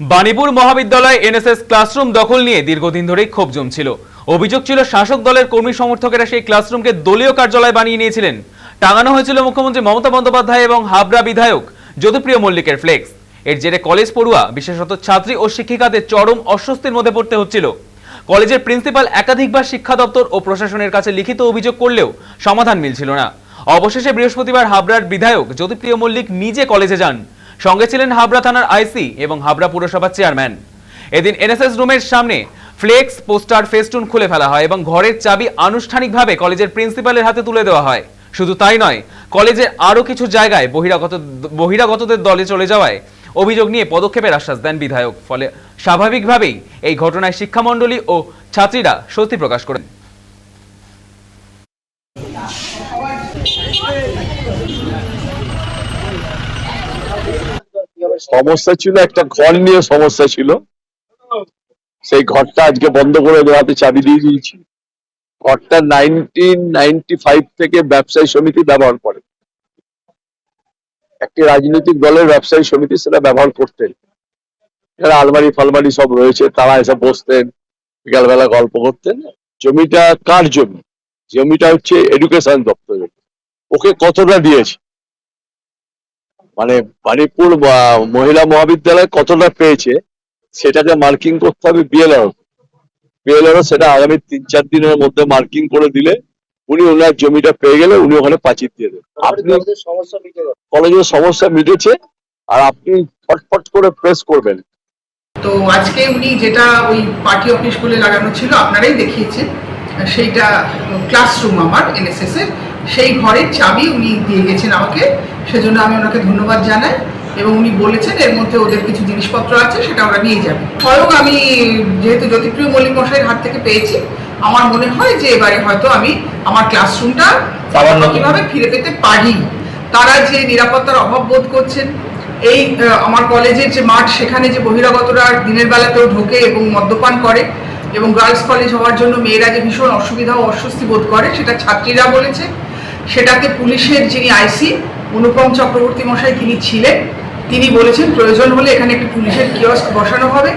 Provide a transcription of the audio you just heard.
বাণীপুর মহাবিদ্যালয় NSS classroom দখল নিয়ে দীর্ঘদিন ধরেই ক্ষোভ জমছিল। অভিযোগ ছিল, শাসক দলের কর্মী সমর্থকেরা সেই ক্লাসরুমকে দলীয় কার্যালয় বানিয়ে নিয়েছিলেন। টাঙানো হয়েছিল মুখ্যমন্ত্রী মমতা বন্দ্যোপাধ্যায় এবং হাবড়া বিধায়ক জ্যোতিপ্রিয় মল্লিকের ফ্লেক্স এর জেরে কলেজ পড়ুয়া, বিশেষত ছাত্রী ও শিক্ষিকাদের চরম অস্বস্তির মধ্যে পড়তে হচ্ছিল। কলেজের প্রিন্সিপাল, একাধিকবার শিক্ষা দপ্তর ও প্রশাসনের কাছে লিখিত অভিযোগ করলেও সমাধান মিলছিল না। অবশেষে বৃহস্পতিবার হাবড়ার বিধায়ক জ্যোতিপ্রিয় মল্লিক নিজে কলেজে যান। সঙ্গে ছিলেন হাবড়া থানার আইসি এবং হাবড়া পুরসভার চেয়ারম্যান। এদিন এনএসএস রুমের সামনে ফ্লেক্স, পোস্টার, ফেস্টুন খুলে ফেলা হয় এবং ঘরের চাবি আনুষ্ঠানিকভাবে কলেজের প্রিন্সিপালের হাতে তুলে দেওয়া হয়। শুধু তাই নয় কলেজের আরও কিছু জায়গায় বহিরাগত, বহিরাগতদের দলে চলে যাওয়ায় অভিযোগ নিয়ে পদক্ষেপের আশ্বাস দেন বিধায়ক। ফলে স্বাভাবিকভাবেই এই ঘটনায় শিক্ষামণ্ডলী ও ছাত্রীরা স্বস্তি প্রকাশ করেন। সমস্যা ছিল, একটা ঘর নিয়ে সমস্যা ছিল। সেই ঘরটা আজকে বন্ধ করে দেওয়াতে চাবি দিয়ে দিয়েছি। ঘরটা নাইনটিন নাইনটি ফাইভ থেকে ব্যবসায়ী সমিতি ব্যবহার করে। একটি রাজনৈতিক দলের ব্যবসায়ী সমিতি সেটা ব্যবহার করতেন। যারা আলমারি ফালমারি সব রয়েছে, তারা এসে বসতেন, বিকালবেলা গল্প করতেন। জমিটা কার জমি? জমিটা হচ্ছে এডুকেশন দপ্তরের। ওকে কতটা দিয়েছে? মানে বাণীপুর মহিলা মহাবিদ্যালয় কতটা পেয়েছে সেটাকে মার্কিং করতে হবে বিএলআর বিএলআর সেটা আগামী তিন চার দিনের মধ্যে মার্কিং করে দিলে উনি ওনার জমিটা পেয়ে গেলে উনি ওখানে পাঁচির দিয়ে দেবেন। আপনি সমস্যা মিটে কলেজের সমস্যা মিটেছে আর আপনি ফটফট করে প্রেস করবেন। তো আজকে উনি যেটা ওই পার্টি অফিস বলে লাগানো ছিল আপনারাই দেখিয়েছেন সেইটা ক্লাসরুম আমার এনএসএস এর। সেই ঘরের চাবি উনি দিয়ে গেছেন আমাকে। সেজন্য আমি ওনাকে ধন্যবাদ জানাই এবং উনি বলেছেন এর মধ্যে ওদের কিছু জিনিসপত্র আছে সেটা ওরা নিয়ে যাবে। স্বয়ং আমি যেহেতু জ্যোতিপ্রিয় মল্লিক মশাইয়ের হাত থেকে পেয়েছি আমার মনে হয় যে এবারে হয়তো আমি আমার ক্লাসরুমটা কীভাবে ফিরে পেতে পারি। তারা যে নিরাপত্তার অভাব বোধ করছেন এই আমার কলেজের যে মাঠ সেখানে যে বহিরাগতরা দিনের বেলাতেও ঢোকে এবং মদ্যপান করে এবং গার্লস কলেজ হওয়ার জন্য মেয়েরা যে ভীষণ অসুবিধা ও অস্বস্তি বোধ করে সেটা ছাত্রীরা বলেছে। সেটাতে পুলিশের যিনি আইসি, অনুপম চক্রবর্তী মশাই, তিনি ছিলেন। তিনি বলেছেন, প্রয়োজন হলে এখানে একটি পুলিশের কিয়স্ক বসানো হবে।